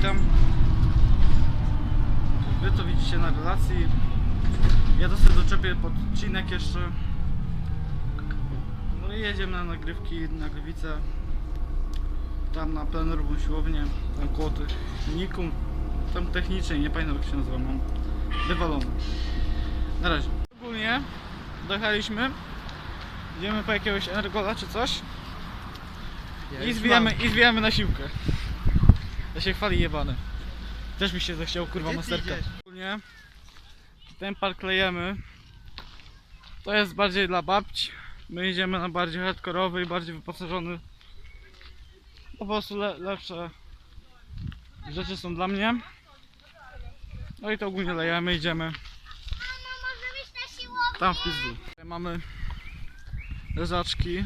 witam. Wy to widzicie na relacji. Ja to sobie doczepię pod odcinek jeszcze. No i jedziemy na nagrywki na Gliwice. Tam na plenerową siłownię, tam koło tych Nikum. Tam technicznie, nie pamiętam jak się nazywa, mam wywalony. Na razie. Ogólnie dojechaliśmy. Idziemy po jakiegoś energola czy coś. I zwijamy, I zwijamy na siłkę. Ja się chwali jebany. Też mi się zachciał kurwa masterka. Ogólnie ten park klejemy. To jest bardziej dla babci. My idziemy na bardziej hardkorowy i bardziej wyposażony. Po prostu le lepsze rzeczy są dla mnie. No i to ogólnie lejemy, idziemy tam w pizdu. Tutaj mamy leżaczki.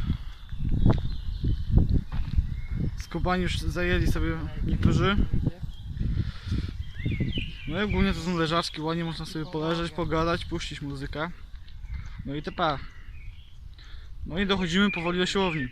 Skubani już zajęli sobie niektórzy. No i ogólnie to są leżaczki, ładnie można sobie poleżeć, pogadać, puścić muzykę. No i tepa. No i dochodzimy powoli do siłowni.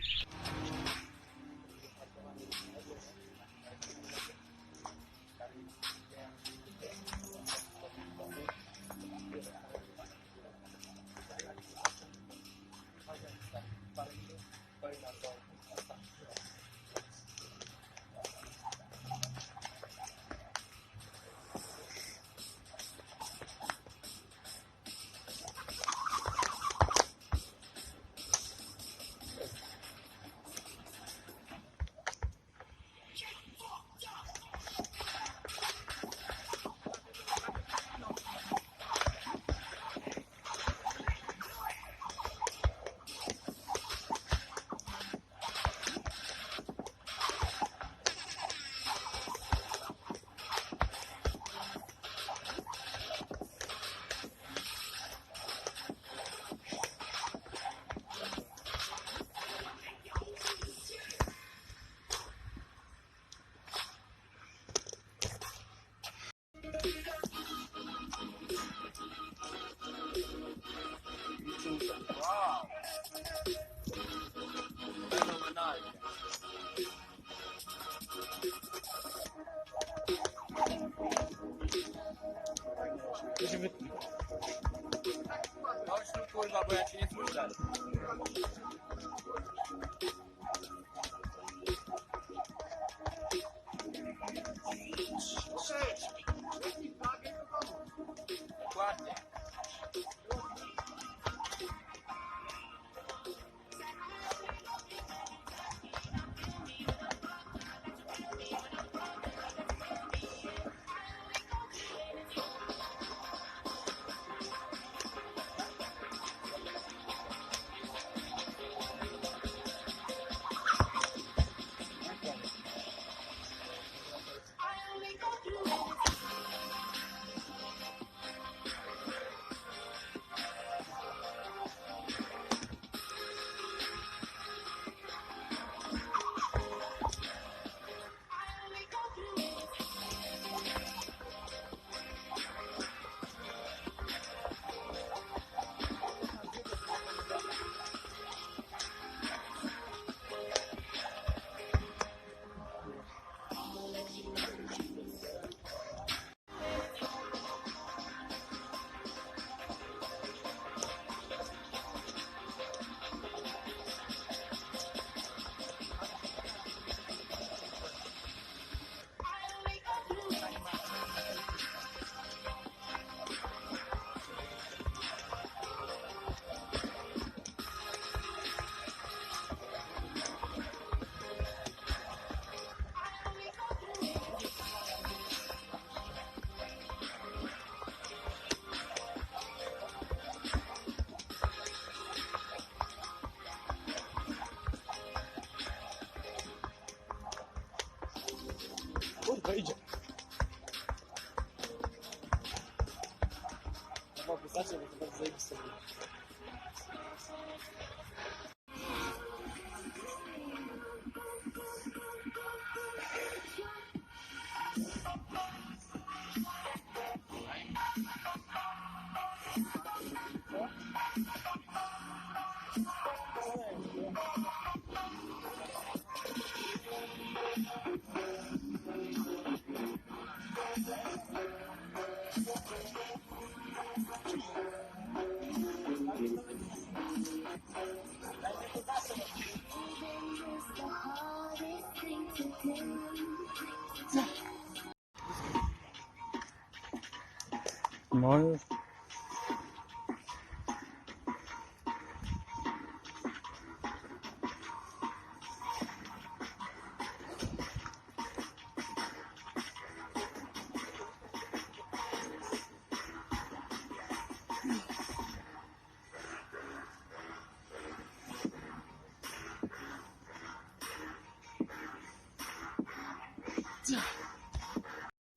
No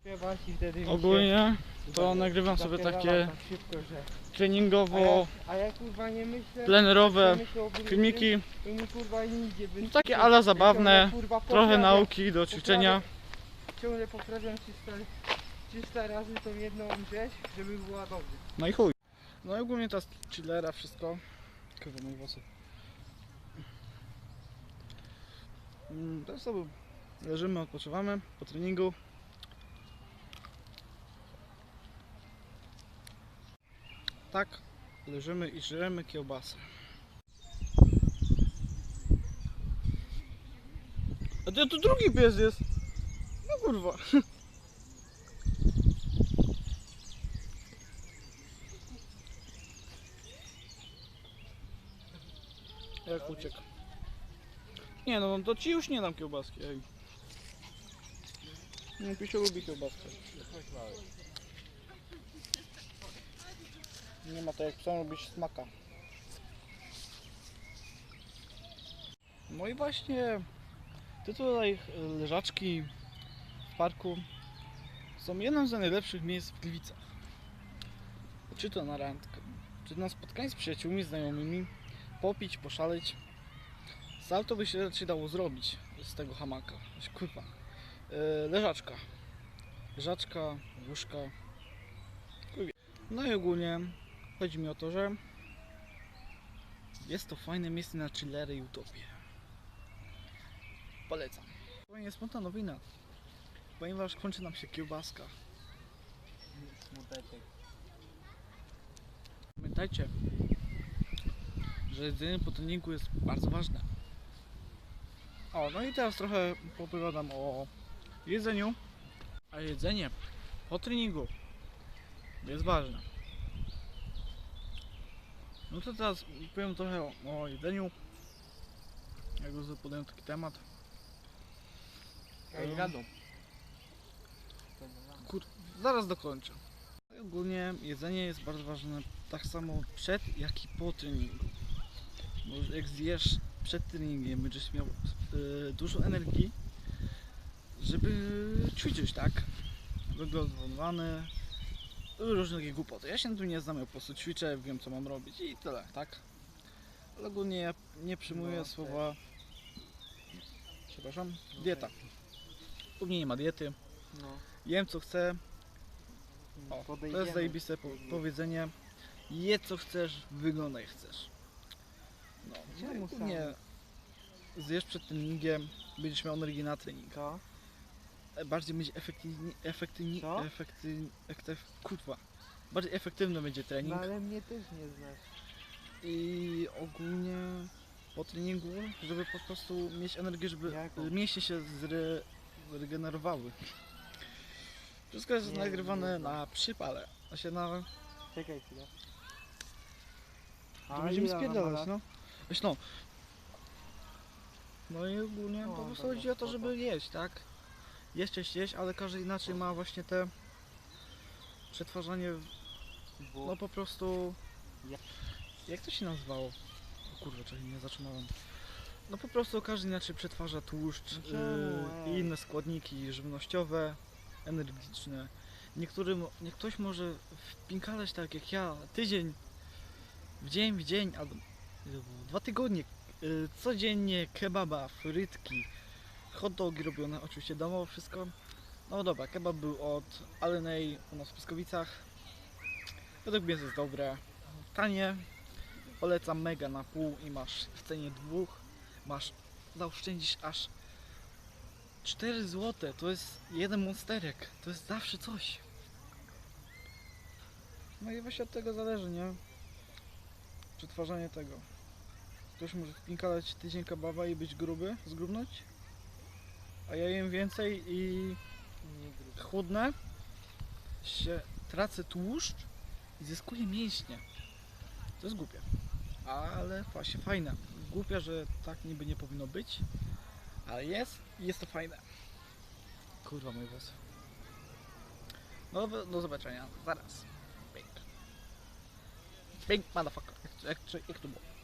Śpiewać i wtedy mi się Ogólnie to nagrywam sobie takie tak treningowo, A ja, a ja kurwa nie myślę... plenerowe filmiki. No takie ala zabawne, trochę poprawiam- nauki do ćwiczenia. Ciągle 300, 300 razy tą jedną rzecz, żeby była dobrze. No i chuj. No i ogólnie ta chillera, wszystko. Kurwa, moje włosy. Mm, Teraz sobie leżymy, odpoczywamy po treningu. Tak, leżymy i żremy kiełbasę. A to tu drugi pies jest. No kurwa. Jak uciekł. Nie no, to ci już nie dam kiełbaski, ej. No, Pisiu lubi kiełbaskę. Nie ma to jak psom lubić smaka. No i właśnie te tutaj leżaczki w parku są jednym z najlepszych miejsc w Gliwicach. Czy to na randkę, czy na spotkanie z przyjaciółmi, znajomymi, popić, poszaleć. Salto by się raczej dało zrobić z tego hamaka. Kurwa. E, leżaczka. Leżaczka, łóżka. No i ogólnie chodzi mi o to, że jest to fajne miejsce na chillery i utopię. Polecam. Fajnie spontanowina. Ponieważ kończy nam się kiełbaska. Pamiętajcie, że jedzenie po treningu jest bardzo ważne. O, no i teraz trochę opowiadam o jedzeniu. A jedzenie po treningu jest ważne. No to teraz powiem trochę o, o jedzeniu. Jak już podjąłem taki temat. Ej, radą. Zaraz dokończę. Ogólnie jedzenie jest bardzo ważne tak samo przed jak i po treningu. Bo jak zjesz przed treningiem, będziesz miał e, dużo energii, żeby ćwiczyć, tak? Wyglądowany, różne takie głupoty. Ja się na tym nie znam, ja po prostu ćwiczę, wiem co mam robić i tyle, tak? Ale ogólnie ja nie przyjmuję No, słowa, przepraszam, dieta. U mnie nie ma diety, No. jem co chcę, o, to jest zajebiste po powiedzenie. Jedz co chcesz, wyglądaj chcesz. No, no nie. Zjesz przed treningiem, będziesz miał energię na trening. Bardziej będzie efektywni, efektywni, Co? efektywni, efektyw, kurwa. Bardziej efektywny będzie trening No ale mnie też nie znasz. i ogólnie po treningu, żeby po prostu mieć energię, żeby Jaką? mięśnie się zre, zregenerowały. Wszystko jest Nie, nagrywane nie. na przypale. Znaczy na Czekaj chwilę. To będziemy ile ona ma spierdalać, lat? no. Weź no. No i ogólnie O, po prostu dobra, chodzi o to, spoko. żeby jeść, tak? Jeść, jeść, ale każdy inaczej ma właśnie te przetwarzanie, no po prostu... Ja- Jak to się nazywało? O kurwa, czyli nie zaczynałem. No po prostu każdy inaczej przetwarza tłuszcz No yy, i ej? inne składniki żywnościowe, energetyczne. Niektórym, nie ktoś może wpinkalać tak jak ja, tydzień, w dzień, w dzień, albo dwa tygodnie, yy, codziennie kebaba, frytki, hot dogi robione, oczywiście domowo wszystko. No dobra, kebab był od Alenej u nas w Pyskowicach. Według mnie jest dobre, tanie, polecam mega na pół i masz w cenie dwóch, masz, zaoszczędzisz aż 4 zł, to jest jeden monsterek, to jest zawsze coś. No i właśnie od tego zależy, nie? Przetwarzanie tego. Ktoś może wpinkalać tydzień kebaba i być gruby, zgrubnąć? A ja jem więcej i chudnę, się tracę tłuszcz i zyskuję mięśnie. To jest głupie. Ale właśnie fajne. Głupie, że tak niby nie powinno być, ale jest i jest to fajne. Kurwa mój włos. No do zobaczenia. Zaraz. Pink. Pink motherfucker. Jak, jak, jak to było?